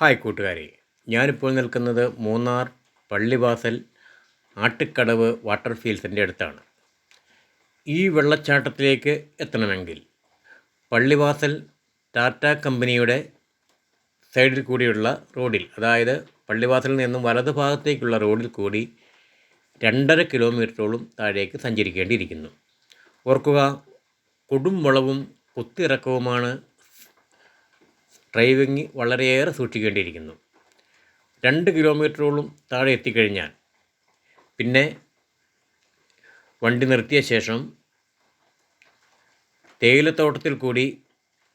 Hi കൂട്ടുകാരെ. ഞാനിപ്പോൾ നിൽക്കുന്നത് മൂന്നാർ പള്ളിവാസൽ ആട്ടിക്കടവ് വാട്ടർ ഫീൽസിന്റെ അടുത്താണ്. ഈ വെള്ളച്ചാട്ടത്തിലേക്ക് എത്തണമെങ്കിൽ പള്ളിവാസൽ ടാറ്റ കമ്പനിയുടെ സൈഡിൽ കൂടിയുള്ള റോഡിൽ അതായത് പള്ളിവാസലിൽ നിന്നും വലതു ഭാഗത്തേക്കുള്ള റോഡിൽ കൂടി രണ്ടര കിലോമീറ്ററോളം താഴേക്ക് സഞ്ചരിക്കേണ്ടിയിരിക്കുന്നു. ഓർക്കുക കൊടും വളവും കുത്തിയിറക്കവുമാണ് ഡ്രൈവിംഗ് വളരെയേറെ സൂക്ഷിക്കേണ്ടിയിരിക്കുന്നു. രണ്ട് കിലോമീറ്ററോളം താഴെ എത്തിക്കഴിഞ്ഞാൽ പിന്നെ വണ്ടി നിർത്തിയ ശേഷം തേയിലത്തോട്ടത്തിൽ കൂടി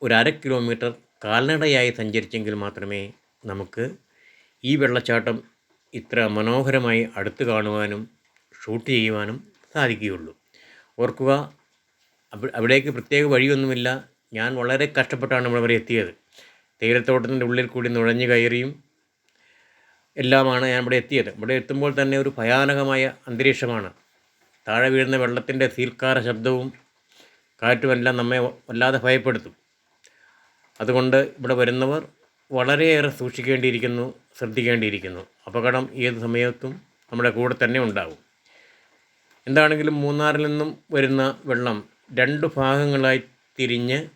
ഒരു അര കിലോമീറ്റർ കാൽനടയായി സഞ്ചരിച്ചെങ്കിൽ മാത്രമേ നമുക്ക് ഈ വെള്ളച്ചാട്ടം ഇത്ര മനോഹരമായി അടുത്ത് കാണുവാനും ഷൂട്ട് ചെയ്യുവാനും സാധിക്കുകയുള്ളൂ. ഓർക്കുക അവിടേക്ക് പ്രത്യേക വഴിയൊന്നുമില്ല. ഞാൻ വളരെ കഷ്ടപ്പെട്ടാണ് ഇവിടെ വരെ എത്തിയത്. തേയിലത്തോട്ടത്തിന്റെ ഉള്ളിൽ കൂടി നുഴഞ്ഞു കയറിയും എല്ലാമാണ് ഞാൻ ഇവിടെ എത്തിയത്. ഇവിടെ എത്തുമ്പോൾ തന്നെ ഒരു ഭയാനകമായ അന്തരീക്ഷമാണ്. താഴെ വീഴുന്ന വെള്ളത്തിന്റെ സീൽക്കാര ശബ്ദവും കാറ്റുമെല്ലാം നമ്മെ വല്ലാതെ ഭയപ്പെടുത്തും. അതുകൊണ്ട് ഇവിടെ വരുന്നവർ വളരെയേറെ സൂക്ഷിക്കേണ്ടിയിരിക്കുന്നു ശ്രദ്ധിക്കേണ്ടിയിരിക്കുന്നു. അപകടം ഏത് സമയത്തും നമ്മുടെ കൂടെ തന്നെ ഉണ്ടാകും. എന്താണെങ്കിലും മൂന്നാറിൽ നിന്നും വരുന്ന വെള്ളം രണ്ട് ഭാഗങ്ങളായി തിരിഞ്ഞ്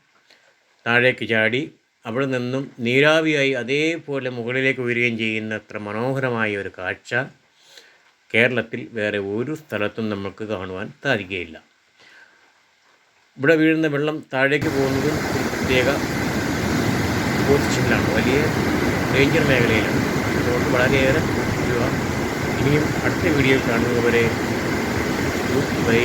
താഴേക്ക് ചാടി അവിടെ നിന്നും നീരാവിയായി അതേപോലെ മുകളിലേക്ക് ഉയരുകയും ചെയ്യുന്ന അത്ര മനോഹരമായ ഒരു കാഴ്ച കേരളത്തിൽ വേറെ ഒരു സ്ഥലത്തും നമുക്ക് കാണുവാൻ സാധിക്കുകയില്ല. ഇവിടെ വീഴുന്ന വെള്ളം താഴേക്ക് പോകുന്നതും ഒരു പ്രത്യേക പൊസിഷനിലാണ് വലിയ ഡേഞ്ചർ മേഖലയിലാണ്. അതുകൊണ്ട് വളരെയേറെ ഇനിയും അടുത്ത വീഡിയോ കാണുന്നതുവരെ ബൈ.